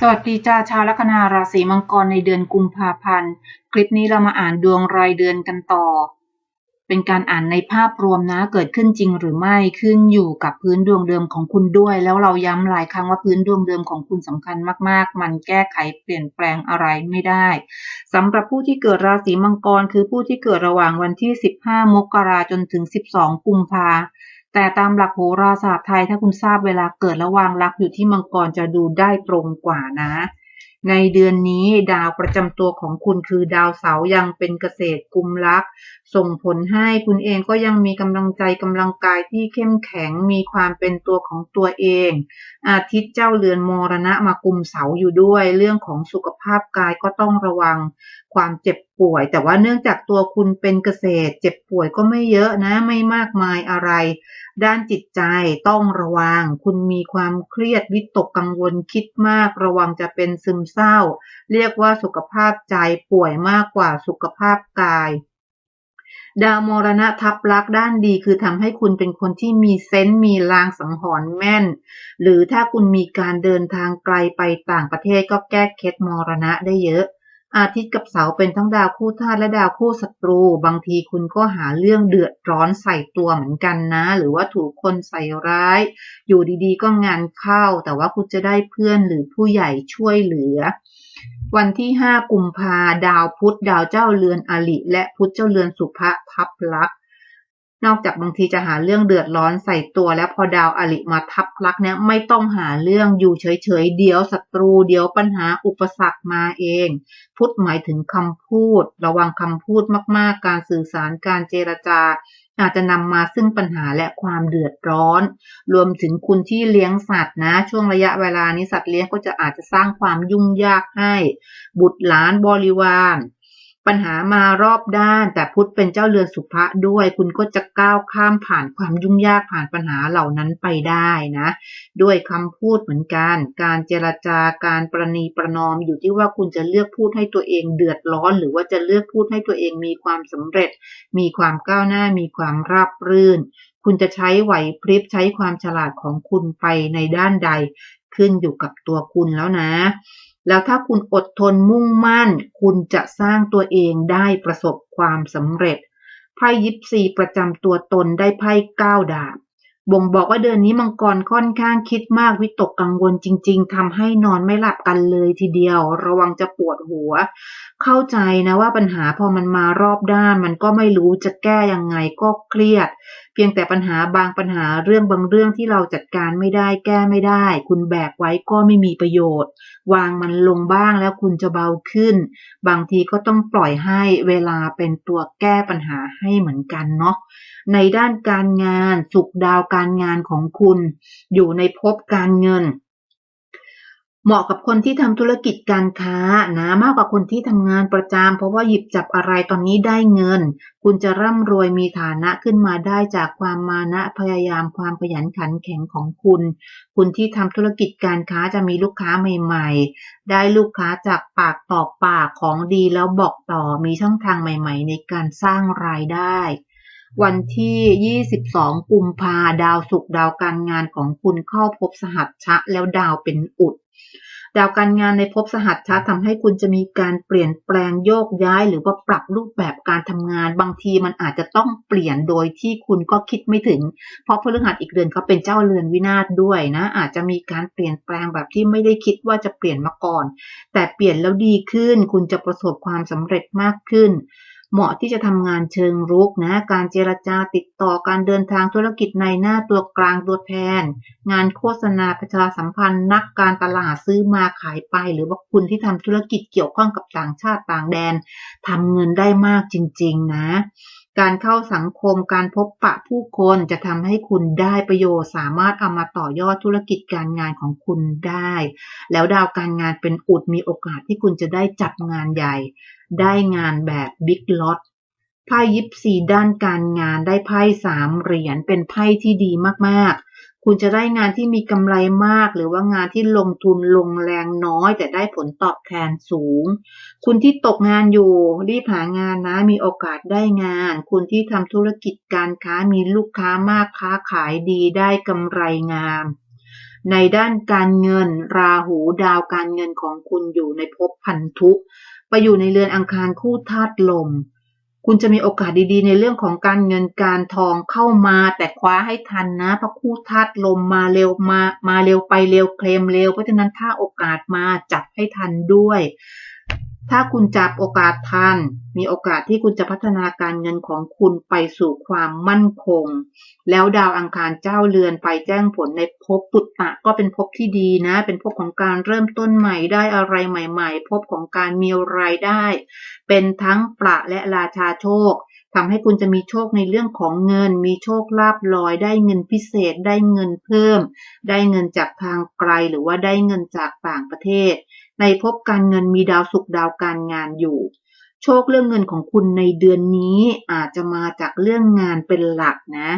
สวัสดีจ้าชาวลัคนาราศีมังกรในเดือนกุมภาพันธ์ คลิปนี้เรามาอ่านดวงรายเดือนกันต่อ เป็นการอ่านในภาพรวมนะเกิดขึ้นจริงหรือไม่ขึ้นอยู่กับพื้นดวงเดิมของคุณด้วย แล้วเราย้ำหลายครั้งว่าพื้นดวงเดิมของคุณสำคัญมากๆ มันแก้ไขเปลี่ยนแปลงอะไรไม่ได้สำหรับผู้ที่เกิดราศีมังกร คือผู้ที่เกิดระหว่างวันที่ 15 มกราจนถึง 12 กุมภาพันธ์ แต่ตามหลักโหราศาสตร์ไทยถ้าคุณทราบเวลาเกิดระวางลักอยู่ที่มังกรจะดูได้ตรงกว่านะ ในเดือนนี้ดาวประจำตัวของคุณคือดาวเสาร์ยังเป็นเกษตรกุมลักส่งผลให้คุณเองก็ยังมีกำลังใจกำลังกายที่เข้มแข็งมีความเป็นตัวของตัวเอง อาทิตย์เจ้าเรือนมรณะมากุมเสาอยู่ด้วย เรื่องของสุขภาพกายก็ต้องระวังความเจ็บป่วย แต่ว่าเนื่องจากตัวคุณเป็นเกษตร เจ็บป่วยก็ไม่เยอะนะไม่มากมายอะไร ด้านจิตใจต้องระวัง คุณมีความเครียดวิตกกังวลคิดมาก ระวังจะเป็นซึมเศร้า เรียกว่าสุขภาพใจป่วยมากกว่าสุขภาพกาย ดาวมรณะทับลักด้านดีคือทำให้คุณเป็นคนที่มีเซนต์มีลางสังหรณ์แม่น หรือถ้าคุณมีการเดินทางไกลไปต่างประเทศก็แก้เคล็ดมรณะได้เยอะ อาทิตย์กับเสาเป็นทั้งดาวคู่ธาตุและดาวคู่ศัตรู บางทีคุณก็หาเรื่องเดือดร้อนใส่ตัวเหมือนกันนะ หรือว่าถูกคนใส่ร้าย อยู่ดีๆ ก็งานเข้า แต่ว่าคุณจะได้เพื่อนหรือผู้ใหญ่ช่วยเหลือ วันที่5กุมภา ดาวพุธ ดาวเจ้าเรือนอลิและพุธเจ้าเรือนสุภะทับลักษนอกจากบางทีจะหาเรื่องเดือดร้อนใส่ตัว แล้วพอดาวอลิมาทับลักเนี่ยไม่ต้องหาเรื่องอยู่เฉยๆเดี๋ยวศัตรูเดี๋ยวปัญหาอุปสรรคมาเอง พุธหมายถึงคำพูด ระวังคำพูดมากๆ การสื่อสารการเจรจา อาจจะนำมาซึ่งปัญหาและความเดือดร้อน รวมถึงคุณที่เลี้ยงสัตว์นะ ช่วงระยะเวลานี้สัตว์เลี้ยงก็จะอาจจะสร้างความยุ่งยากให้ บุตรหลานบริวาร ปัญหามารอบด้าน แต่พุทธเป็นเจ้าเรือนสุภะด้วย คุณก็จะก้าวข้ามผ่านความยุ่งยากผ่านปัญหาเหล่านั้นไปได้นะ ด้วยคำพูดเหมือนกัน การเจรจาการประนีประนอมอยู่ที่ว่าคุณจะเลือกพูดให้ตัวเองเดือดร้อน หรือว่าจะเลือกพูดให้ตัวเองมีความสำเร็จ มีความก้าวหน้ามีความราบรื่น คุณจะใช้ไหวพริบใช้ความฉลาดของคุณไปในด้านใดขึ้นอยู่กับตัวคุณแล้วนะ แล้วถ้าคุณอดทนมุ่งมั่น คุณจะสร้างตัวเองได้ประสบความสำเร็จ ไพ่ยิปซีประจำตัวตนได้ไพ่เก้าดาบ บ่งบอกว่าเดือนนี้มังกรค่อนข้างคิดมากวิตกกังวลจริง ๆทำให้นอนไม่หลับกันเลยทีเดียว ระวังจะปวดหัวเข้าใจนะว่าปัญหาพอมันมารอบด้าน มันก็ไม่รู้จะแก้ยังไงก็เครียด เพียงแต่ปัญหาบางปัญหาเรื่องบางเรื่องที่เราจัดการไม่ได้แก้ไม่ได้ คุณแบกไว้ก็ไม่มีประโยชน์ วางมันลงบ้างแล้วคุณจะเบาขึ้น บางทีก็ต้องปล่อยให้เวลาเป็นตัวแก้ปัญหาให้เหมือนกันเนาะในด้านการงานสุขดาวการงานของคุณ อยู่ในภพการเงิน เหมาะกับคนที่ทำธุรกิจการค้านะมากกว่าคนที่ทำงานประจำเพราะว่าหยิบจับอะไรตอนนี้ได้เงิน คุณจะร่ำรวยมีฐานะขึ้นมาได้จากความมานะพยายามความขยันขันแข็งของคุณ คุณที่ทำธุรกิจการค้าจะมีลูกค้าใหม่ ๆ ได้ลูกค้าจากปากต่อปากของดีแล้วบอกต่อมีช่องทางใหม่ ๆ ในการสร้างรายได้วันที่ 22 กุมภาดาวศุกดาวการงานของคุณเข้าพบสหัชชะ แล้วดาวเป็นอุด ดาวการงานในภพสหัสชาทำให้คุณจะมีการเปลี่ยนแปลงโยกย้าย หรือว่าปรับรูปแบบการทำงาน บางทีมันอาจจะต้องเปลี่ยนโดยที่คุณก็คิดไม่ถึง เพราะพฤหัสอีกเดือนเขาเป็นเจ้าเรือนวินาศด้วยนะ อาจจะมีการเปลี่ยนแปลงแบบที่ไม่ได้คิดว่าจะเปลี่ยนมาก่อน แต่เปลี่ยนแล้วดีขึ้น คุณจะประสบความสำเร็จมากขึ้น เหมาะที่จะทำงานเชิงรุกนะ การเจรจาติดต่อการเดินทางธุรกิจในหน้าตัวกลางตัวแทน งานโฆษณาประชาสัมพันธ์ นักการตลาดซื้อมาขายไป หรือว่าคุณที่ทำธุรกิจเกี่ยวข้องกับต่างชาติต่างแดนทำเงินได้มากจริง ๆ นะ การเข้าสังคมการพบปะผู้คนจะทำให้คุณได้ประโยชน์ สามารถเอามาต่อยอดธุรกิจการงานของคุณได้ แล้วดาวการงานเป็นอุดมีโอกาสที่คุณจะได้จับงานใหญ่ ได้งานแบบบิ๊กล็อตไพ่ยิปซีด้านการงานได้ไพ่สามเหรียญเป็นไพ่ที่ดีมากๆ คุณจะได้งานที่มีกำไรมาก หรือว่างานที่ลงทุนลงแรงน้อย แต่ได้ผลตอบแทนสูง คุณที่ตกงานอยู่ รีบหางานนะ มีโอกาสได้งาน คุณที่ทำธุรกิจการค้ามีลูกค้ามากค้าขายดีได้กำไรงามในด้านการเงินราหูดาวการเงินของคุณอยู่ในภพพันธุไปอยู่ในเรือนอังคารคู่ธาตุลม คุณจะมีโอกาสดีๆ ในเรื่องของการเงินการทองเข้ามา แต่คว้าให้ทันนะเพราะคู่ธาตุลมมาเร็วมามาเร็วไปเร็วเคลมเร็ว เพราะฉะนั้นถ้าโอกาสมาจับให้ทันด้วย ถ้าคุณจับโอกาสทัน มีโอกาสที่คุณจะพัฒนาการเงินของคุณไปสู่ความมั่นคง แล้วดาวอังคารเจ้าเรือนไปแจ้งผลในภพปุตตะก็เป็นภพที่ดีนะ เป็นภพของการเริ่มต้นใหม่ได้อะไรใหม่ๆภพของการมีรายได้ เป็นทั้งประและราชาโชคทำให้คุณจะมีโชคในเรื่องของเงิน มีโชคลาภลอย ได้เงินพิเศษ ได้เงินเพิ่ม ได้เงินจากทางไกลหรือว่าได้เงินจากต่างประเทศ ในภพการเงินมีดาวศุกร์ดาวการงานอยู่ โชคเรื่องเงินของคุณในเดือนนี้อาจจะมาจากเรื่องงานเป็นหลักนะ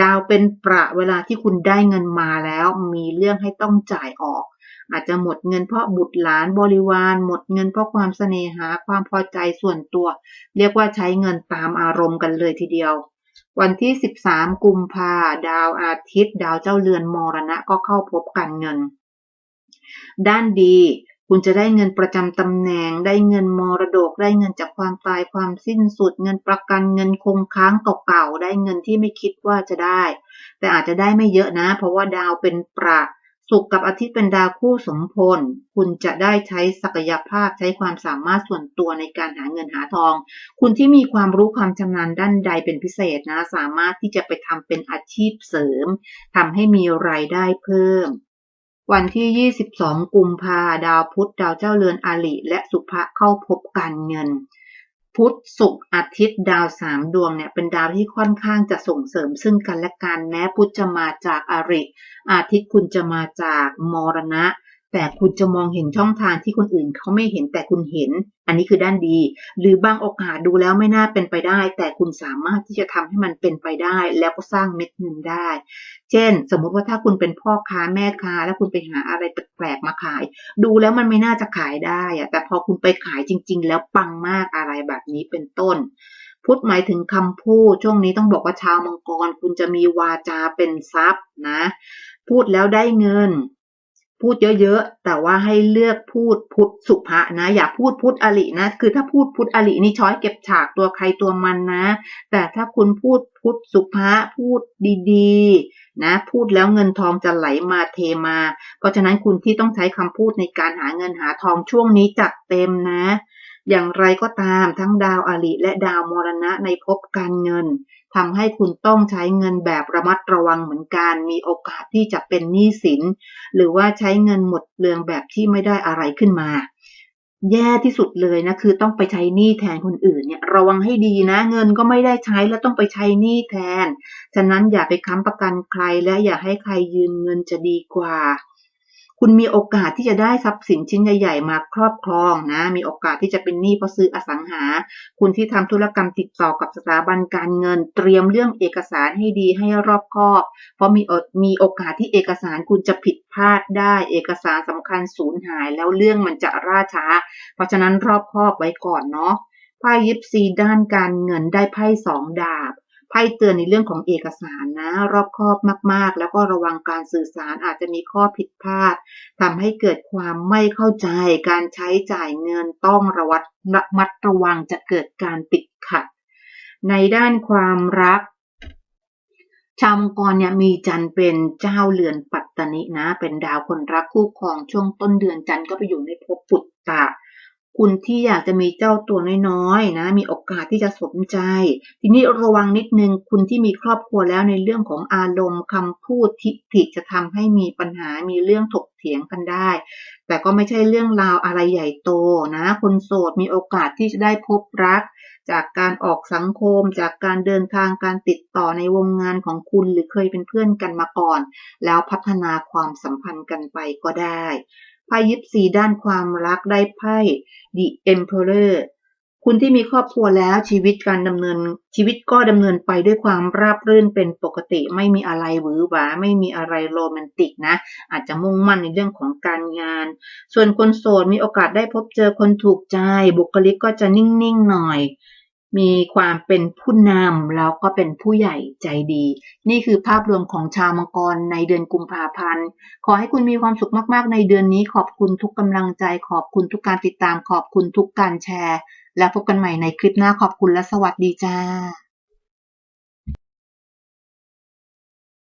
ดาวเป็นประเวลาที่คุณได้เงินมาแล้วมีเรื่องให้ต้องจ่ายออก อาจจะหมดเงินเพราะบุตรหลานบริวาร หมดเงินเพราะความเสน่หาความพอใจส่วนตัว เรียกว่าใช้เงินตามอารมณ์กันเลยทีเดียววันที่ 13 กุมภาดาวอาทิตย์ ดาวเจ้าเรือนมรณะก็เข้าพบกันเงิน ด้านดี คุณจะได้เงินประจำตำแหน่ง ได้เงินมรดก ได้เงินจากความตายความสิ้นสุด เงินประกันเงินคงค้างเก่าๆได้เงินที่ไม่คิดว่าจะได้ แต่อาจจะได้ไม่เยอะนะ เพราะว่าดาวเป็นประศุกร์กับอาทิตย์เป็นดาวคู่สมพล คุณจะได้ใช้ศักยภาพใช้ความสามารถส่วนตัวในการหาเงินหาทอง คุณที่มีความรู้ความชำนาญด้านใดเป็นพิเศษนะ สามารถที่จะไปทำเป็นอาชีพเสริมทำให้มีรายได้เพิ่ม วันที่ 22 กุมภาดาวพุธดาวเจ้าเรือนอาลิและสุภะเข้าพบการเงิน พุธศุกร์อาทิตย์ดาวสามดวงเนี่ยเป็นดาวที่ค่อนข้างจะส่งเสริมซึ่งกันและกันแม้พุธจะมาจากอาริอาทิตย์คุณจะมาจากมรณะ แต่คุณจะมองเห็นช่องทางที่คนอื่นเขาไม่เห็นแต่คุณเห็น อันนี้คือด้านดี หรือบางโอกาสดูแล้วไม่น่าเป็นไปได้ แต่คุณสามารถที่จะทำให้มันเป็นไปได้ แล้วก็สร้างเม็ดเงินได้ เช่น สมมุติว่าถ้าคุณเป็นพ่อค้าแม่ค้า แล้วคุณไปหาอะไรแปลกๆมาขาย ดูแล้วมันไม่น่าจะขายได้อะแต่พอคุณไปขายจริง ๆ แล้วปังมากอะไรแบบนี้เป็นต้นพุทธหมายถึงคำพูดช่วงนี้ต้องบอกว่าชาวมังกร คุณจะมีวาจาเป็นทรัพย์นะ พูดแล้วได้เงิน พูดเยอะๆ แต่ว่าให้เลือกพูดพุทธสุภะนะ อย่าพูดพุทธอรินะ คือถ้าพูดพุทธอรินี่ช้อยเก็บฉากตัวใครตัวมันนะ แต่ถ้าคุณพูดพุทธสุภะพูดดีๆ นะ พูดแล้วเงินทองจะไหลมาเทมา เพราะฉะนั้นคุณที่ต้องใช้คำพูดในการหาเงินหาทองช่วงนี้จัดเต็มนะ อย่างไรก็ตามทั้งดาวอริและดาวมรณะในภพการเงินทำให้คุณต้องใช้เงินแบบระมัดระวังเหมือนกัน มีโอกาสที่จะเป็นหนี้สิน หรือว่าใช้เงินหมดเปลืองแบบที่ไม่ได้อะไรขึ้นมา แย่ที่สุดเลยนะคือต้องไปใช้หนี้แทนคนอื่นเนี่ยระวังให้ดีนะ เงินก็ไม่ได้ใช้แล้วต้องไปใช้หนี้แทน ฉะนั้นอย่าไปค้ำประกันใครและอย่าให้ใครยืมเงินจะดีกว่า คุณมีโอกาสที่จะได้ทรัพย์สินชิ้นใหญ่ๆมาครอบครองนะ มีโอกาสที่จะเป็นหนี้เพราะซื้ออสังหา คุณที่ทำธุรกรรมติดต่อกับสถาบันการเงิน เตรียมเรื่องเอกสารให้ดีให้รอบคอบ เพราะมีโอมีโอกาสที่เอกสารคุณจะผิดพลาดได้ เอกสารสำคัญสูญหายแล้วเรื่องมันจะล่าช้า เพราะฉะนั้นรอบคอบไว้ก่อนเนาะไพ่ยิปซีด้านการเงินได้ไพ่สองดาบ ไพ่เตือนในเรื่องของเอกสารนะ รอบคอบมากๆ แล้วก็ระวังการสื่อสารอาจจะมีข้อผิดพลาดทำให้เกิดความไม่เข้าใจ การใช้จ่ายเงินต้องระวัดระมัดระวังจะเกิดการติดขัด ในด้านความรักชาวมังกรเนี่ยมีจันทร์เป็นเจ้าเรือนปัตตนินะ เป็นดาวคนรักคู่ครองช่วงต้นเดือนจันทร์ก็ไปอยู่ในภพปุตตะ คุณที่อยากจะมีเจ้าตัวน้อยๆนะมีโอกาสที่จะสมใจ ทีนี้ระวังนิดนึงคุณที่มีครอบครัวแล้วในเรื่องของอารมณ์คำพูดทิฐิจะทำให้มีปัญหามีเรื่องถกเถียงกันได้ แต่ก็ไม่ใช่เรื่องราวอะไรใหญ่โตนะคนโสดมีโอกาสที่จะได้พบรัก จากการออกสังคม จากการเดินทางการติดต่อในวงงานของคุณหรือเคยเป็นเพื่อนกันมาก่อน แล้วพัฒนาความสัมพันธ์กันไปก็ได้ ไพ่ยิปซีด้านความรักได้ไพ่ The Emperor คุณที่มีครอบครัวแล้วชีวิตการดำเนินชีวิตก็ดำเนินไปด้วยความราบรื่นเป็นปกติ ไม่มีอะไรหวือหวาไม่มีอะไรโรแมนติกนะ อาจจะมุ่งมั่นในเรื่องของการงาน ส่วนคนโสดมีโอกาสได้พบเจอคนถูกใจ บุคลิกก็จะนิ่งๆหน่อย มีความเป็นผู้นำแล้วก็เป็นผู้ใหญ่ใจดี นี่คือภาพรวมของชาวมังกรในเดือนกุมภาพันธ์ ขอให้คุณมีความสุขมากๆ ในเดือนนี้ขอบคุณทุกกำลังใจ ขอบคุณทุกการติดตามขอบคุณทุกการแชร์ แล้วพบกันใหม่ในคลิปหน้าขอบคุณและสวัสดีจ้า